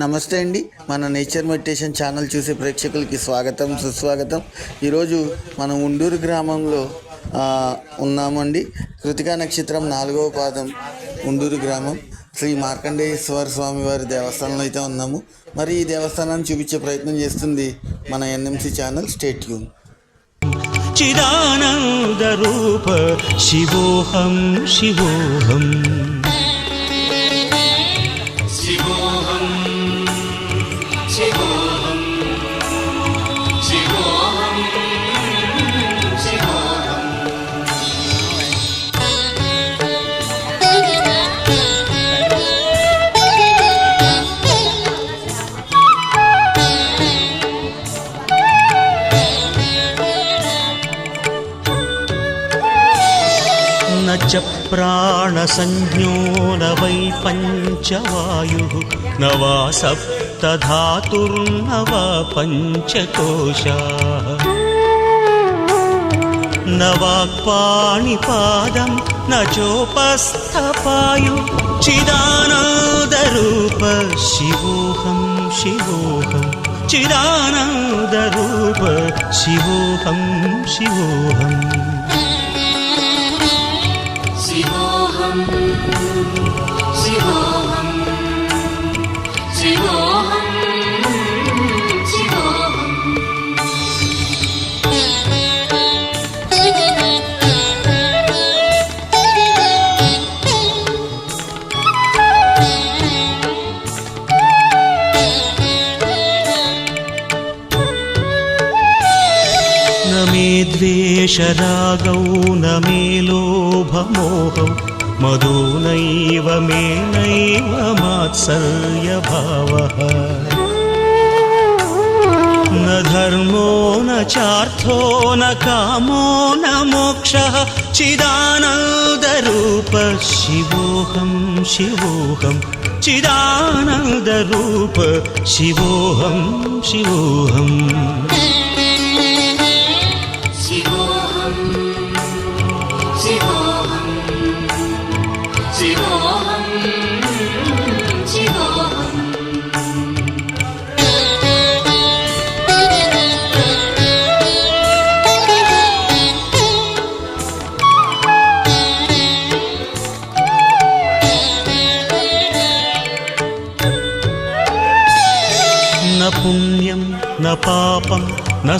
నమస్తే అండి. మన నేచర్ మెడిటేషన్ ఛానల్ చూసే ప్రేక్షకులకి స్వాగతం సుస్వాగతం. ఈరోజు మనం ఉండూరు గ్రామంలో ఉన్నామండి. కృతికా నక్షత్రం నాలుగవ పాదం ఉండూరు గ్రామం. శ్రీ మార్కండేశ్వర స్వామి వారి దేవస్థానంలో అయితే ఉన్నాము. మరి ఈ దేవస్థానాన్ని చూపించే ప్రయత్నం చేస్తుంది మన ఎన్ఎంసి ఛానల్. స్టేట్ యూన్ చిదానందరూప శివోహం శివోహం. च प्राणसंज्ञो न वै पञ्चवायुः न वा सप्तधातुर्न वा पञ्चकोशाः न वाक्पाणिपादं न चोपस्थपायु चिदानन्दरूप शिवोऽहं शिवोऽहं चिदानन्दरूप शिवोऽहं शिवोऽहम् शिवोऽहं शिवोऽहं शिवोऽहं शिवोऽहम् न मे द्वेषरागौ न मे लोभमोहौ मदो नैव मे नैव मात्सर्यभावः न धर्मो न चार्थो न कामो न मोक्षः चिदानन्दरूप शिवोऽहं शिवोऽहं चिदानन्दरूप शिवोऽहं शिवोऽहम्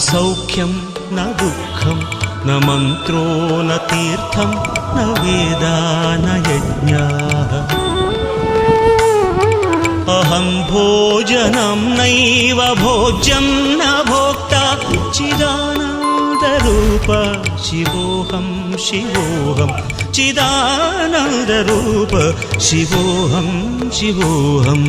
न सौख्यं न दुःखं न मन्त्रो न तीर्थं न वेदा न यज्ञाः अहं भोजनं नैव भोज्यं न भोक्ता चिदानन्दरूप शिवोऽहं शिवोऽहं चिदानन्दरूप शिवोऽहं शिवोऽहम्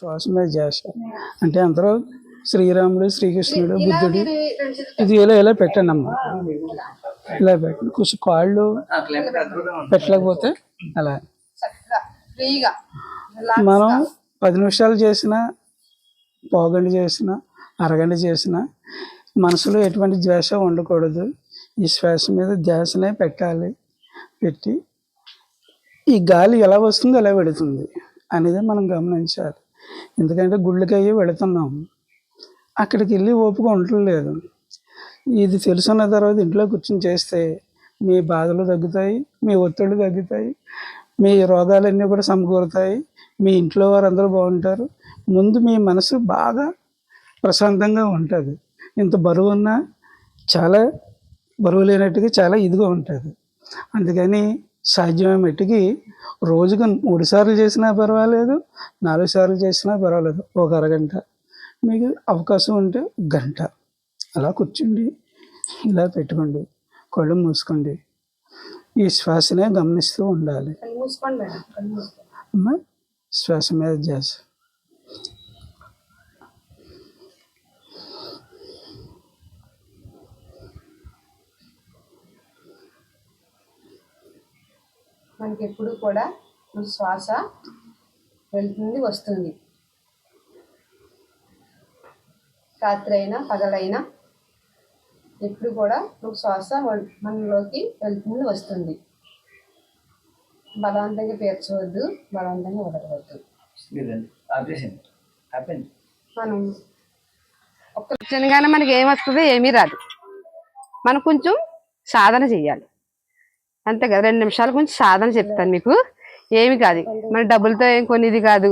శ్వాస మీద చేస్తారు అంటే అందరూ శ్రీరాముడు శ్రీకృష్ణుడు బుద్ధుడు. ఇది ఇలా ఇలా పెట్టండి అమ్మా. ఇలా పెట్టండి. కొంచెం కాళ్ళు పెట్టలేకపోతే అలా. మనం పది నిమిషాలు చేసిన పోగండి చేసిన అరగంట చేసిన మనసులో ఎటువంటి ద్వేష ఉండకూడదు. ఈ శ్వాస మీద ధ్యాసనే పెట్టాలి. పెట్టి ఈ గాలి ఎలా వస్తుందో ఎలా వెళుతుంది అనేది మనం గమనించాలి. ఎందుకంటే గుళ్ళకి అయ్యి వెళుతున్నాం. అక్కడికి వెళ్ళి ఓపిక ఉండట్లేదు ఇది తెలుసున్న తర్వాత ఇంట్లో కూర్చొని చేస్తే మీ బాధలు తగ్గుతాయి మీ ఒత్తిళ్ళు తగ్గుతాయి మీ రోగాలన్నీ కూడా సమకూరుతాయి మీ ఇంట్లో వారందరూ బాగుంటారు. ముందు మీ మనసు బాగా ప్రశాంతంగా ఉంటుంది. ఇంత బరువు ఉన్నా చాలా బరువు లేనట్టుగా చాలా ఇదిగా ఉంటుంది. అందుకని సాధ్యమైన మట్టికి రోజుకు మూడు సార్లు చేసినా పర్వాలేదు నాలుగు సార్లు చేసినా పర్వాలేదు. ఒక అరగంట. మీకు అవకాశం ఉంటే గంట. అలా కూర్చుండి. ఇలా పెట్టుకోండి. కళ్ళు మూసుకోండి. ఈ శ్వాసనే గమనిస్తూ ఉండాలి. అమ్మా శ్వాస మీద ధ్యాస. మనకి ఎప్పుడు కూడా శ్వాస వెళ్తుంది వస్తుంది. రాత్రి అయినా పగలైనా ఎప్పుడు కూడా శ్వాస మన- మనలోకి వెళ్తుంది వస్తుంది. బలవంతంగా పీల్చవద్దు బలవంతంగా వదలవద్దు. మనం ఒక్క కూర్చొనిగానే మనకి ఏమొస్తుందో ఏమీ రాదు. మనం కొంచెం సాధన చెయ్యాలి అంతే కదా రెండు నిమిషాల గురించి సాధన చెప్తాను మీకు. ఏమి కాదు మన డబ్బులతో ఏం కొనేది కాదు.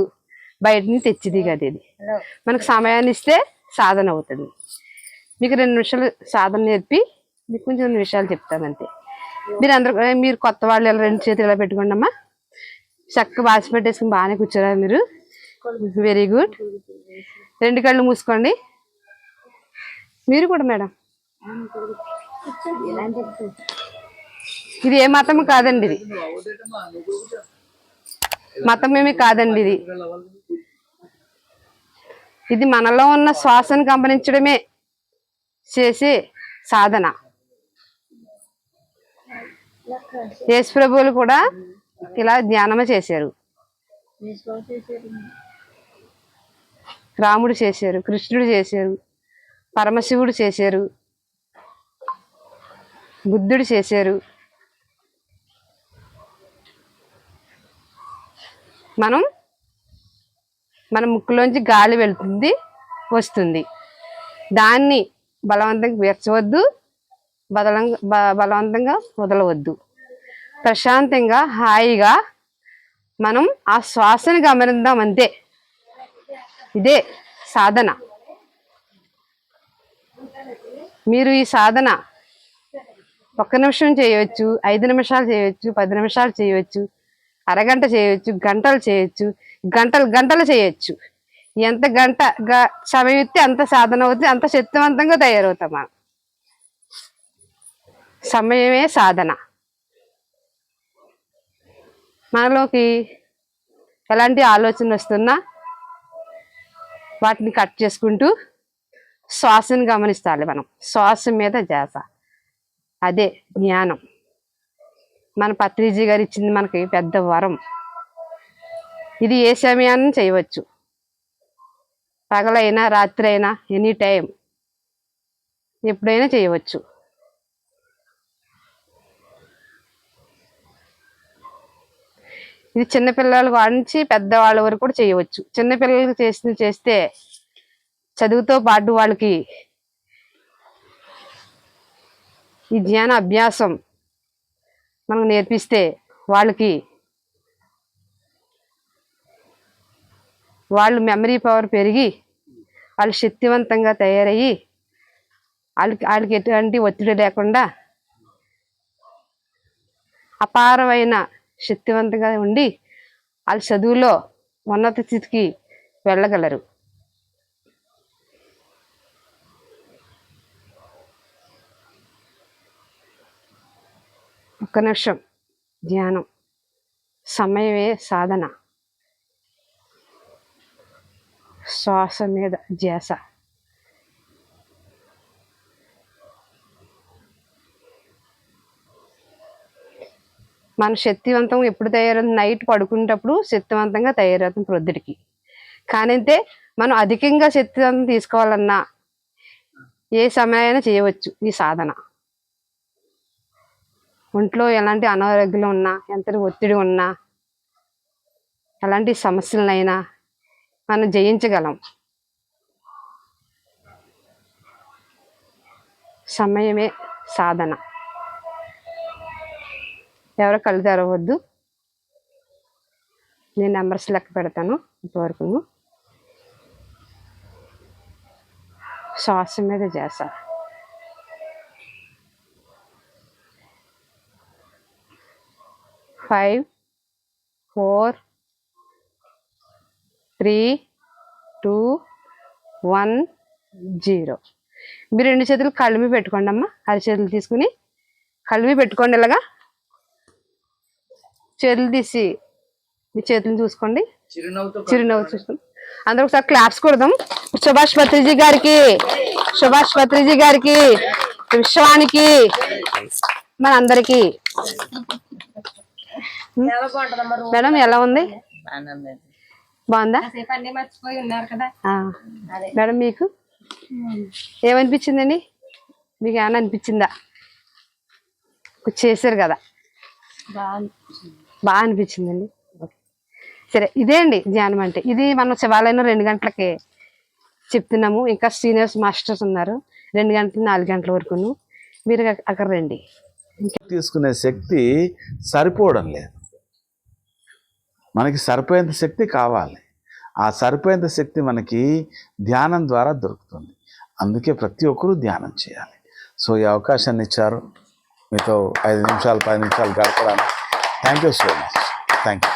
బయట నుంచి తెచ్చేది కాదు ఇది. మనకు సమయాన్ని ఇస్తే సాధన అవుతుంది. మీకు రెండు నిమిషాలు సాధన నేర్పి మీకు కొంచెం రెండు విషయాలు చెప్తాను అంతే. మీరు అందరూ మీరు కొత్త వాళ్ళు ఇలా రెండు చేతులు ఇలా పెట్టుకోండి అమ్మా. చక్కగా బాసి పెట్టేసుకుని బాగానే కూర్చోరా మీరు. వెరీ గుడ్ రెండు కళ్ళు మూసుకోండి. మీరు కూడా మేడం. ఇది ఏ మతం కాదండి ఇది. మతం ఏమి కాదండి ఇది. ఇది మనలో ఉన్న శ్వాసను గమనించడమే చేసే సాధన. యేసు ప్రభువులు కూడా ఇలా ధ్యానమే చేశారు. రాముడు చేశారు కృష్ణుడు చేశారు పరమశివుడు చేశారు బుద్ధుడు చేశారు. మనం మన ముక్కులోంచి గాలి వెళుతుంది వస్తుంది. దాన్ని బలవంతంగా పీల్చవద్దు బదలంగా బ- బలవంతంగా వదలవద్దు. ప్రశాంతంగా హాయిగా మనం ఆ శ్వాసను గమనిద్దాం అంతే. ఇదే సాధన. మీరు ఈ సాధన ఒక్క నిమిషం చేయవచ్చు ఐదు నిమిషాలు చేయవచ్చు పది నిమిషాలు చేయవచ్చు అరగంట చేయవచ్చు గంటలు చేయొచ్చు గంటలు గంటలు చేయొచ్చు. ఎంత గంట గ- సమయం ఇస్తే అంత సాధన అవుతుంది అంత శక్తివంతంగా తయారవుతాం మనం సమయమే సాధన. మనలోకి ఎలాంటి ఆలోచన వస్తున్నా వాటిని కట్ చేసుకుంటూ శ్వాసను గమనిస్తాలి మనం. శ్వాస మీద జాస. అదే జ్ఞానం. మన పత్రిజీ గారు ఇచ్చింది మనకి పెద్ద వరం. ఇది ఏ సమయాన్ని చేయవచ్చు. పగలైనా రాత్రి అయినా ఎనీ టైం ఎప్పుడైనా చేయవచ్చు. ఇది చిన్నపిల్లల నుంచి పెద్దవాళ్ళ వరకు కూడా చేయవచ్చు. చిన్నపిల్లలకు చేసి చేస్తే చదువుతో పాటు వాళ్ళకి ఈ ధ్యాన అభ్యాసం మనం నేర్పిస్తే వాళ్ళకి వాళ్ళు మెమరీ పవర్ పెరిగి వాళ్ళు శక్తివంతంగా తయారయ్యి వాళ్ళకి వాళ్ళకి ఎటువంటి ఒత్తిడి లేకుండా అపారమైన శక్తివంతంగా ఉండి వాళ్ళ చదువులో ఉన్నత స్థితికి వెళ్ళగలరు. ఒక్క నిమిషం. ధ్యానం. సమయమే సాధన. శ్వాస మీద ధ్యాస. మన శక్తివంతం ఎప్పుడు తయారవుతుంది? నైట్ పడుకునేటప్పుడు శక్తివంతంగా తయారవుతుంది ప్రొద్దుటికి. కానీ అయితే మనం అధికంగా శక్తివంతం తీసుకోవాలన్నా ఏ సమయాన్ని చేయవచ్చు? ఈ సాధన. ఒంట్లో ఎలాంటి అనారోగ్యం ఉన్నా ఎంత ఒత్తిడి ఉన్నా ఎలాంటి సమస్యలనైనా మనం జయించగలం. సమయమే సాధన. ఎవరు కళ్ళు తెరవద్దు నేను నెంబర్స్ లెక్క పెడతాను ఇంతవరకు శ్వాస మీద చేశాను five four three two one zero. మీరు రెండు చేతులు మీద పెట్టుకోండి అమ్మా. అరి చేతులు తీసుకుని మీద పెట్టుకోండి ఇలాగా. చేతులు తీసి మీ చేతులు చూసుకోండి. చిరునవ్వు చూసుకోండి. అందరూ ఒకసారి క్లాప్స్ కొడదాం. సుభాష్ పత్రిజీ గారికి సుభాష్ పత్రిజీ గారికి విశ్వానికి మనందరికి. మేడం ఎలా ఉంది? బాగుందా. మేడం మీకు? ఏమనిపించిందండి? మీకు ఏమైనా అనిపించిందా? కొంచెం చేశారు కదా. బాగా అనిపించిందండి. ఓకే. సరే ఇదే అండి ధ్యానం అంటే. ఇది మనం శివాలయంలో రెండు గంటలకి చెప్తున్నాము. ఇంకా సీనియర్స్ మాస్టర్స్ ఉన్నారు. రెండు గంటల నాలుగు గంటల వరకును. మీరు అక్క- అక్కడ రండి. తీసుకునే శక్తి సరిపోవడం లేదు. మనకి సరిపోయేంత శక్తి కావాలి. ఆ సరిపోయేంత శక్తి మనకి ధ్యానం ద్వారా దొరుకుతుంది. అందుకే ప్రతి ఒక్కరూ ధ్యానం చేయాలి. సో ఈ అవకాశాన్ని ఇచ్చారు. మీతో ఐదు నిమిషాలు పది నిమిషాలు గడపడానికి. Thank you so much thank you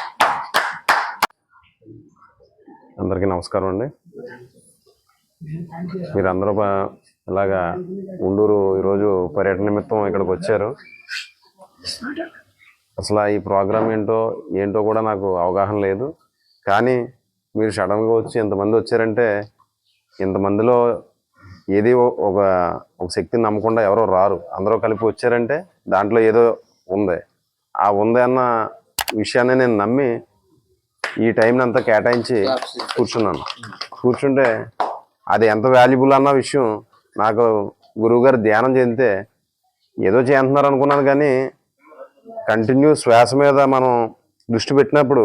అందరికీ నమస్కారం అండి. మీరందరూ బా- ఇలాగా ఉండూరు ఈరోజు పర్యటన నిమిత్తం ఇక్కడికి వచ్చారు. అసలు ఈ ప్రోగ్రామ్ ఏంటో ఏంటో కూడా నాకు అవగాహన లేదు. కానీ మీరు సడన్గా వచ్చి ఇంతమంది వచ్చారంటే ఇంతమందిలో ఏది ఒక ఒక శక్తిని నమ్మకుండా ఎవరో రారు. అందరూ కలిపి వచ్చారంటే దాంట్లో ఏదో ఉంది. ఆ ఉంది అన్న విషయాన్ని నేను నమ్మి ఈ టైంని అంతా కేటాయించి కూర్చున్నాను. కూర్చుంటే అది ఎంత వాల్యుబుల్ అన్న విషయం నాకు గురువుగారు ధ్యానం చెందితే ఏదో చేస్తున్నారు అనుకున్నాను కానీ కంటిన్యూ శ్వాస మీద మనం దృష్టి పెట్టినప్పుడు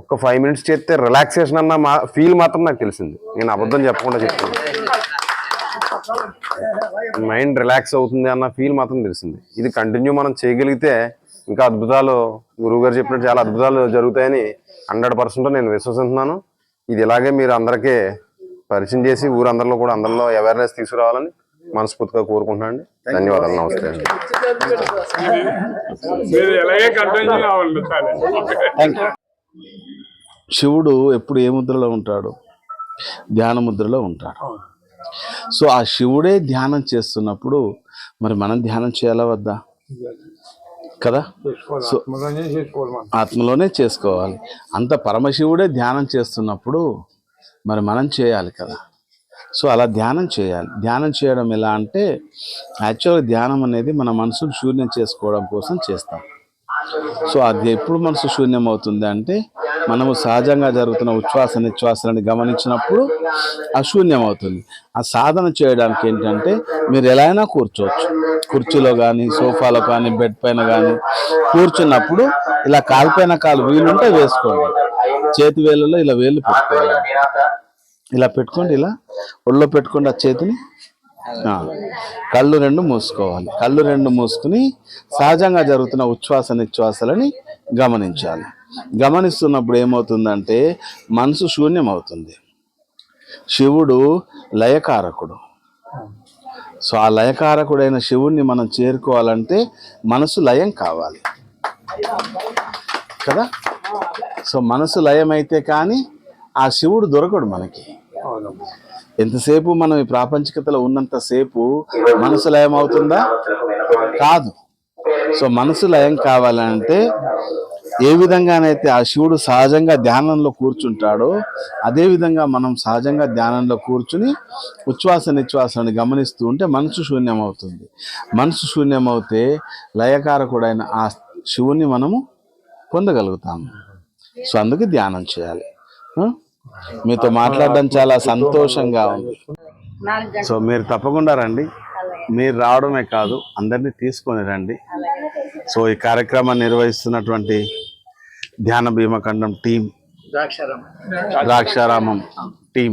ఒక్క ఫైవ్ మినిట్స్ చేస్తే రిలాక్సేషన్ అన్న మా ఫీల్ మాత్రం నాకు తెలిసింది. నేను అబద్ధం చెప్పకుండా చెప్తాను మైండ్ రిలాక్స్ అవుతుంది అన్న ఫీల్ మాత్రం తెలిసింది. ఇది కంటిన్యూ మనం చేయగలిగితే ఇంకా అద్భుతాలు గురువుగారు చెప్పినట్టు చాలా అద్భుతాలు జరుగుతాయని హండ్రెడ్ పర్సెంట్ నేను విశ్వసిస్తున్నాను. ఇది ఇలాగే మీరు అందరికీ పరిచయం చేసి ఊరందరిలో కూడా అందరిలో అవేర్నెస్ తీసుకురావాలని మనస్ఫూర్తిగా కోరుకుంటున్నాను అండి ధన్యవాదాలు నమస్తే శివుడు ఎప్పుడు ఏ ముద్రలో ఉంటాడు? ధ్యాన ముద్రలో ఉంటాడు. సో ఆ శివుడే ధ్యానం చేస్తున్నప్పుడు మరి మనం ధ్యానం చేయాలా వద్దా? కదా? సో ఆత్మలోనే చేసుకోవాలి. అంత పరమశివుడే ధ్యానం చేస్తున్నప్పుడు మరి మనం చేయాలి కదా? సో అలా ధ్యానం చేయాలి. ధ్యానం చేయడం ఎలా అంటే యాక్చువల్గా ధ్యానం అనేది మన మనసును శూన్యం చేసుకోవడం కోసం చేస్తాం. సో అది ఎప్పుడు మనసు శూన్యం అవుతుంది అంటే మనము సహజంగా జరుగుతున్న ఉచ్ఛ్వాస నిశ్వాసాలని గమనించినప్పుడు అశూన్యం అవుతుంది. ఆ సాధన చేయడానికి ఏంటంటే మీరు ఎలా అయినా కూర్చోవచ్చు. కుర్చీలో కానీ సోఫాలో కానీ బెడ్ పైన కానీ కూర్చున్నప్పుడు ఇలా కాలిపోయిన కాలు వీలుంటే వేసుకోండి. చేతి వేళ్ళలో ఇలా వేలు పెట్టుకోవాలి ఇలా పెట్టుకోండి ఇలా. ఒళ్ళో పెట్టుకోండి ఆ చేతిని. కళ్ళు రెండు మూసుకోవాలి. కళ్ళు రెండు మూసుకుని సహజంగా జరుగుతున్న ఉచ్ఛ్వాస నిశ్వాసాలని గమనించాలి. గమనిస్తున్నప్పుడు ఏమవుతుందంటే మనసు శూన్యం అవుతుంది శివుడు లయకారకుడు. సో ఆ లయకారకుడైన శివుణ్ణి మనం చేరుకోవాలంటే మనసు లయం కావాలి. కదా? సో మనసు లయమైతే కానీ ఆ శివుడు దొరకడు మనకి. ఎంతసేపు మనం ఈ ప్రాపంచికతలో ఉన్నంతసేపు మనసు లయం అవుతుందా? కాదు. సో మనసు లయం కావాలంటే ఏ విధంగానైతే ఆ శివుడు సహజంగా ధ్యానంలో కూర్చుంటాడో అదే విధంగా మనం సహజంగా ధ్యానంలో కూర్చుని ఉచ్ఛ్వాస నిశ్వాసాన్ని గమనిస్తూ ఉంటే మనసు శూన్యం అవుతుంది మనసు శూన్యం అవుతే లయకారకుడైన ఆ శివుని మనము పొందగలుగుతాము. సో అందుకే ధ్యానం చేయాలి. మీతో మాట్లాడడం చాలా సంతోషంగా ఉంది. సో మీరు తప్పకుండా రండి. మీరు రావడమే కాదు అందరినీ తీసుకొని రండి. సో ఈ కార్యక్రమాన్ని నిర్వహిస్తున్నటువంటి ధ్యాన భీమఖండం టీం ద్రాక్షారామం. టీం.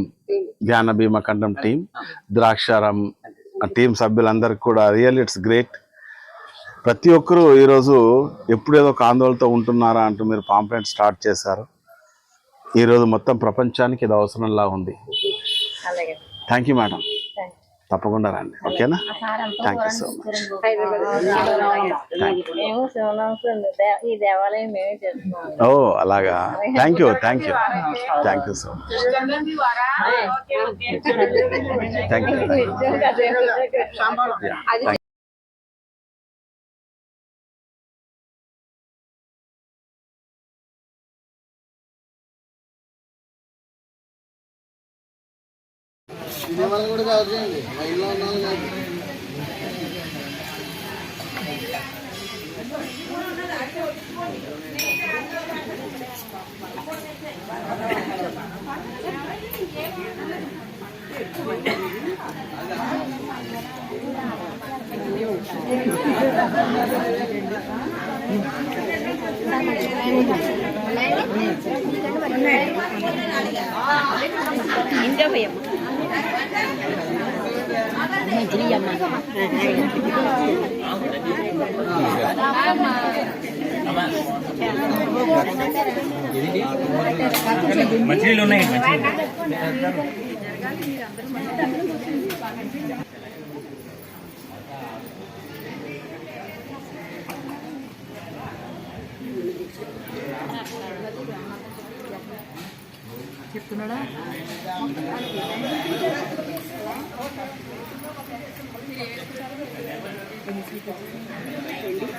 ధ్యాన భీమఖండం టీం ద్రాక్షారామం టీం సభ్యులందరికీ కూడా రియల్ ఇట్స్ గ్రేట్. ప్రతి ఒక్కరూ ఈరోజు ఎప్పుడేదో ఒక ఆందోళనతో ఉంటున్నారా అంటూ మీరు పాంప్లెంట్ స్టార్ట్ చేశారు. ఈరోజు మొత్తం ప్రపంచానికి ఇది అవసరంలా ఉంది. థ్యాంక్ యూ మేడం తప్పకుండా రండి. ఓకేనా? థ్యాంక్ యూ సో మచ్ ఓ అలాగా. Thank you thank you thank you so much thank you చేయండి లైన్లో ఉన్నాను ఇండియా భయం mình chỉ dầm mà. మచిలీలు ఉన్నాయి చెప్తున్నాడా Gracias.